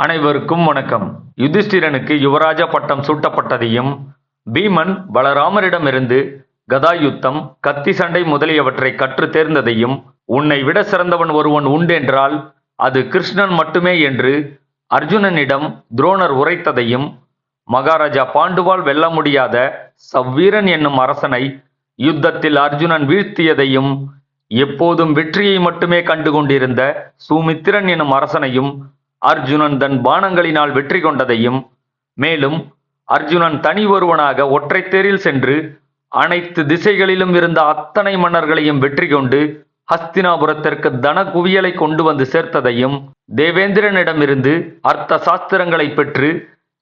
அனைவருக்கும் வணக்கம். யுதிஷ்டிரனுக்கு யுவராஜ பட்டம் சூட்டப்பட்டதையும் பீமன் பலராமரிடமிருந்து கதாயுத்தம் கத்தி சண்டை முதலியவற்றை கற்று தேர்ந்ததையும் உன்னை விட சிறந்தவன் ஒருவன் உண்டென்றால் அது கிருஷ்ணன் மட்டுமே என்று அர்ஜுனனிடம் துரோணர் உரைத்ததையும் மகாராஜா பாண்டுவால் வெல்ல முடியாத சவ்வீரன் என்னும் அரசனை யுத்தத்தில் அர்ஜுனன் வீழ்த்தியதையும் எப்போதும் வெற்றியை மட்டுமே கண்டு கொண்டிருந்த சுமித்திரன் எனும் அரசனையும் அர்ஜுனன் தன் பானங்களினால் வெற்றி கொண்டதையும் மேலும் அர்ஜுனன் தனி ஒருவனாக ஒற்றை தேரில் சென்று அனைத்து திசைகளிலும் இருந்த அத்தனை மன்னர்களையும் வெற்றி கொண்டு ஹஸ்தினாபுரத்திற்கு தன குவியலை கொண்டு வந்து சேர்த்ததையும் தேவேந்திரனிடமிருந்து அர்த்த சாஸ்திரங்களை பெற்று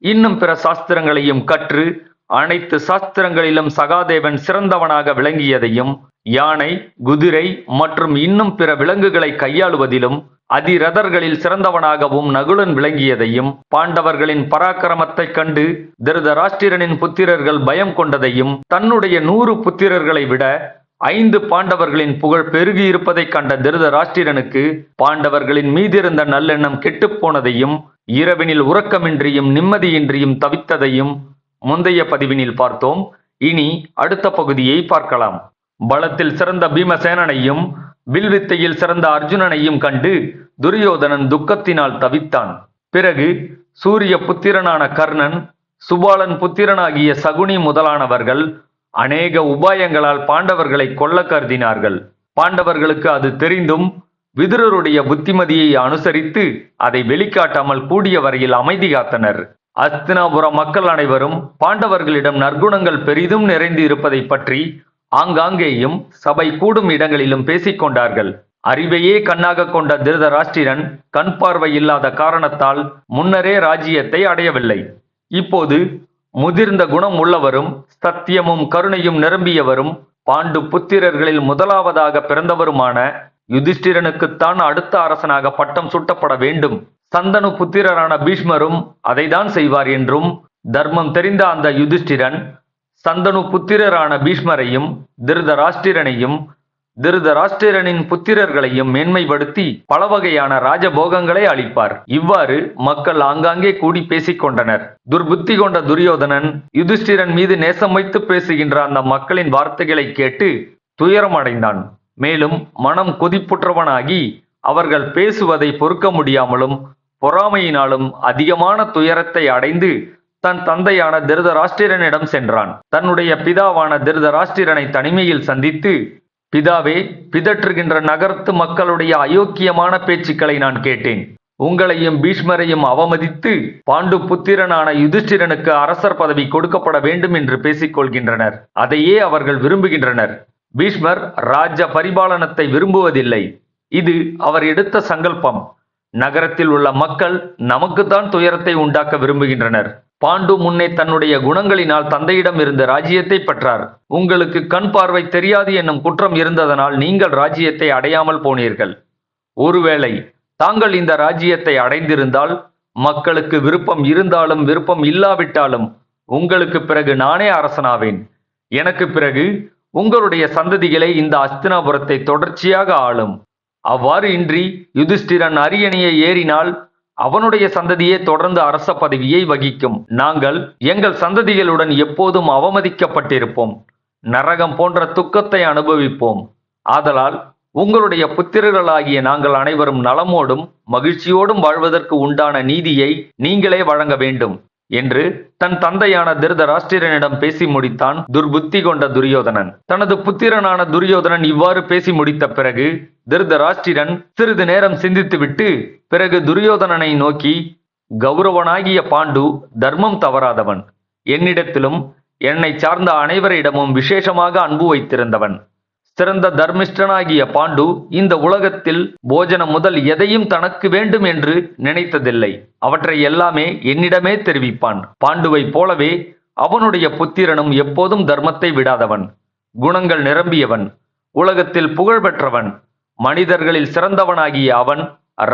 இன்னும் பிற சாஸ்திரங்களையும் கற்று அனைத்து சாஸ்திரங்களிலும் சகாதேவன் சிறந்தவனாக விளங்கியதையும் யானை குதிரை மற்றும் இன்னும் பிற விலங்குகளை கையாளுவதிலும் அதிரதர்களில் சிறந்தவனாகவும் நகுலன் விளங்கியதையும் பாண்டவர்களின் பராக்கிரமத்தைக் கண்டு திருதராஷ்டிரனின் புத்திரர்கள் பயம் கொண்டதையும் தன்னுடைய நூறு புத்திரர்களை விட ஐந்து பாண்டவர்களின் புகழ் பெருகி இருப்பதைக் கண்ட திருதராஷ்டிரனுக்கு பாண்டவர்களின் மீதிருந்த நல்லெண்ணம் கெட்டுப் போனதையும் இரவினில் உறக்கமின்றியும் நிம்மதியின்றியும் தவித்ததையும் முந்தைய பதிவினில் பார்த்தோம். இனி அடுத்த பகுதியை பார்க்கலாம். பலத்தில் சிறந்த பீமசேனனையும் வில்வித்தையில் சிறந்த அர்ஜுனனையும் கண்டு துரியோதனன் துக்கத்தினால் தவித்தான். பிறகு சூரிய புத்திரனான கர்ணன் சுபாலன் புத்திரனாகிய சகுனி முதலானவர்கள் அநேக உபாயங்களால் பாண்டவர்களை கொல்ல கருதினார்கள். பாண்டவர்களுக்கு அது தெரிந்தும் விதுரருடைய புத்திமதியை அனுசரித்து அதை வெளிக்காட்டாமல் கூடிய வரையில் அமைதி காத்தனர். அஸ்தினாபுர மக்கள் அனைவரும் பாண்டவர்களிடம் நற்குணங்கள் பெரிதும் நிறைந்து இருப்பதை பற்றி ஆங்காங்கேயும் சபை கூடும் இடங்களிலும் பேசிக்கொண்டார்கள். அறிவையே கண்ணாக கொண்ட திருதராஷ்டிரன் கண் பார்வை இல்லாத காரணத்தால் முன்னரே ராஜ்யத்தை அடையவில்லை. இப்போது முதிர்ந்த குணம் உள்ளவரும் சத்தியமும் கருணையும் நிரம்பியவரும் பாண்டு புத்திரர்களில் முதலாவதாக பிறந்தவருமான யுதிஷ்டிரனுக்குத்தான் அடுத்த அரசனாக பட்டம் சூட்டப்பட வேண்டும். சந்தனு புத்திரரான பீஷ்மரும் அதைதான் செய்வார் என்றும் தர்மம் தெரிந்த அந்த யுதிஷ்டிரன் சந்தனு புத்திரரான பீஷ்மரையும் திருதராஷ்டிரனையும் திருதராஷ்டிரனின் புத்திரர்களையும் மேன்மைப்படுத்தி பல வகையான ராஜபோகங்களை அளிப்பார். இவ்வாறு மக்கள் ஆங்காங்கே கூடி பேசிக் கொண்டனர் துர்புத்தி கொண்ட துரியோதனன் யுதிஷ்டிரன் மீது நேசம் வைத்து பேசுகின்ற அந்த மக்களின் வார்த்தைகளை கேட்டு துயரமடைந்தான். மேலும் மனம் கொதிப்புற்றவனாகி அவர்கள் பேசுவதை பொறுக்க முடியாமலும் பொறாமையினாலும் அதிகமான துயரத்தை அடைந்து தன் தந்தையான திருதராஷ்டிரனிடம் சென்றான். தன்னுடைய பிதாவான திருதராஷ்டிரனை தனிமையில் சந்தித்து பிதாவே பிதற்றுகின்ற நகரத்து மக்களுடைய அயோக்கியமான பேச்சுக்களை நான் கேட்டேன். உங்களையும் பீஷ்மரையும் அவமதித்து பாண்டு புத்திரனான யுதிஷ்டிரனுக்கு அரசர் பதவி கொடுக்கப்பட வேண்டும் என்று பேசிக் கொள்கின்றனர் அதையே அவர்கள் விரும்புகின்றனர். பீஷ்மர் ராஜ பரிபாலனத்தை விரும்புவதில்லை. இது அவர் எடுத்த சங்கல்பம். நகரத்தில் உள்ள மக்கள் நமக்குத்தான் துயரத்தை உண்டாக்க விரும்புகின்றனர். பாண்டு முன்னே தன்னுடைய குணங்களினால் தந்தையிடம் இருந்த ராஜ்யத்தை பெற்றார். உங்களுக்கு கண் பார்வை தெரியாது என்னும் குற்றம் இருந்ததனால் நீங்கள் ராஜ்யத்தை அடையாமல் போனீர்கள். ஒருவேளை தாங்கள் இந்த ராஜ்யத்தை அடைந்திருந்தால் மக்களுக்கு விருப்பம் இருந்தாலும் விருப்பம் இல்லாவிட்டாலும் உங்களுக்கு பிறகு நானே அரசனாவேன். எனக்கு பிறகு உங்களுடைய சந்ததிகளை இந்த அஸ்தினாபுரத்தை தொடர்ச்சியாக ஆளும். அவ்வாறு இன்றி யுதிஷ்டிரன் அரியணையை ஏறினால் அவனுடைய சந்ததியே தொடர்ந்து அரச பதவியை வகிக்கும். நாங்கள் எங்கள் சந்ததிகளுடன் எப்போதும் அவமதிக்கப்பட்டிருப்போம். நரகம் போன்ற துக்கத்தை அனுபவிப்போம். ஆதலால் உங்களுடைய புத்திரர்களாகிய நாங்கள் அனைவரும் நலமோடும் மகிழ்ச்சியோடும் வாழ்வதற்கு உண்டான நீதியை நீங்களே வழங்க வேண்டும். என்று தன் தந்தையான திருதராஷ்டிரனிடம் பேசி முடித்தான் துர்புத்தி கொண்ட துரியோதனன். தனது புத்திரனான துரியோதனன் இவ்வாறு பேசி முடித்த பிறகு திருதராஷ்டிரன் சிறிது நேரம் சிந்தித்துவிட்டு பிறகு துரியோதனனை நோக்கி கௌரவனாகிய பாண்டு தர்மம் தவறாதவன். என்னிடத்திலும் என்னை சார்ந்த அனைவரிடமும் விசேஷமாக அன்பு வைத்திருந்தவன். சிறந்த தர்மிஷ்டனாகிய பாண்டு இந்த உலகத்தில் போஜனம் முதல் எதையும் தனக்கு வேண்டும் என்று நினைத்ததில்லை. அவற்றை எல்லாமே என்னிடமே தெரிவிப்பான். பாண்டுவை போலவே அவனுடைய புத்திரனும் எப்போதும் தர்மத்தை விடாதவன் குணங்கள் நிரம்பியவன் உலகத்தில் புகழ் பெற்றவன் மனிதர்களில் சிறந்தவனாகிய அவன்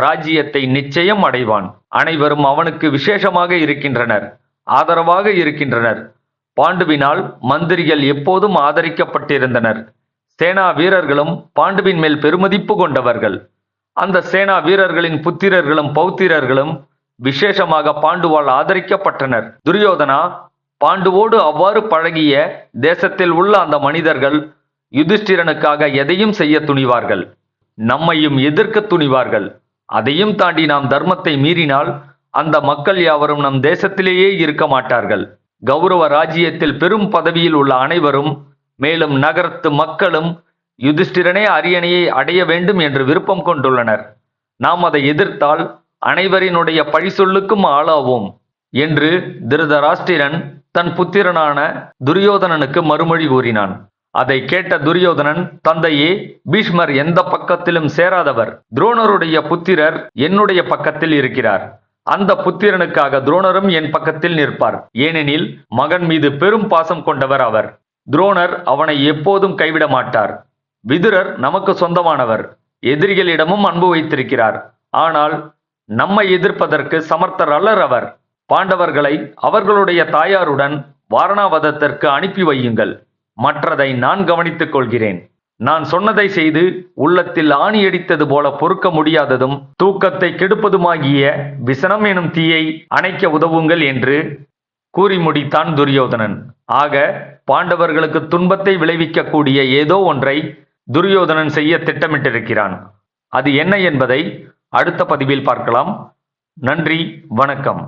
ராஜ்யத்தை நிச்சயம் அடைவான். அனைவரும் அவனுக்கு விசேஷமாக இருக்கின்றனர் ஆதரவாக இருக்கின்றனர். பாண்டுவினால் மந்திரிகள் எப்போதும் ஆதரிக்கப்பட்டிருந்தனர். சேனா வீரர்களும் பாண்டுவின் மேல் பெருமதிப்பு கொண்டவர்கள். அந்த சேனா வீரர்களின் புத்திரர்களும் பௌத்திரர்களும் விசேஷமாக பாண்டுவால் ஆதரிக்கப்பட்டனர். துரியோதனா பாண்டுவோடு அவ்வாறு பழகிய தேசத்தில் உள்ள அந்த மனிதர்கள் யுதிஷ்டிரனுக்காக எதையும் செய்ய துணிவார்கள். நம்மையும் எதிர்க்க துணிவார்கள். அதையும் தாண்டி நாம் தர்மத்தை மீறினால் அந்த மக்கள் யாவரும் நம் தேசத்திலேயே இருக்க மாட்டார்கள். கௌரவ ராஜ்யத்தில் பெரும் பதவியில் உள்ள அனைவரும் மேலும் நகரத்து மக்களும் யுதிஷ்டிரனே அரியணையை அடைய வேண்டும் என்று விருப்பம் கொண்டுள்ளனர். நாம் அதை எதிர்த்தால் அனைவரினுடைய பழிசொல்லுக்கும் ஆளாவோம் என்று திருதராஷ்டிரன் தன் புத்திரனான துரியோதனனுக்கு மறுமொழி கூறினான். அதை கேட்ட துரியோதனன் தந்தையே பீஷ்மர் எந்த பக்கத்திலும் சேராதவர். துரோணருடைய புத்திரர் என்னுடைய பக்கத்தில் இருக்கிறார். அந்த புத்திரனுக்காக துரோணரும் என் பக்கத்தில் நிற்பார். ஏனெனில் மகன் மீது பெரும் பாசம் கொண்டவர் அவர். துரோணர் அவனை எப்போதும் கைவிட மாட்டார். விதுரர் நமக்கு சொந்தமானவர். எதிரிகளிடமும் அன்பு வைத்திருக்கிறார். ஆனால் நம்மை எதிர்ப்பதற்கு சமர்த்தர் அல்லர் அவர். பாண்டவர்களை அவர்களுடைய தாயாருடன் வாரணாவதத்திற்கு அனுப்பி வையுங்கள். மற்றதை நான் கவனித்துக் கொள்கிறேன். நான் சொன்னதை செய்து உள்ளத்தில் ஆணியடித்தது போல பொறுக்க முடியாததும் தூக்கத்தை கெடுப்பதுமாகிய விசனம் எனும் தீயை அணைக்க உதவுங்கள் என்று கூறி முடித்தான் துரியோதனன். ஆக பாண்டவர்களுக்கு துன்பத்தை விளைவிக்கக்கூடிய ஏதோ ஒன்றை துரியோதனன் செய்ய திட்டமிட்டிருக்கிறான். அது என்ன என்பதை அடுத்த பதிவில் பார்க்கலாம். நன்றி வணக்கம்.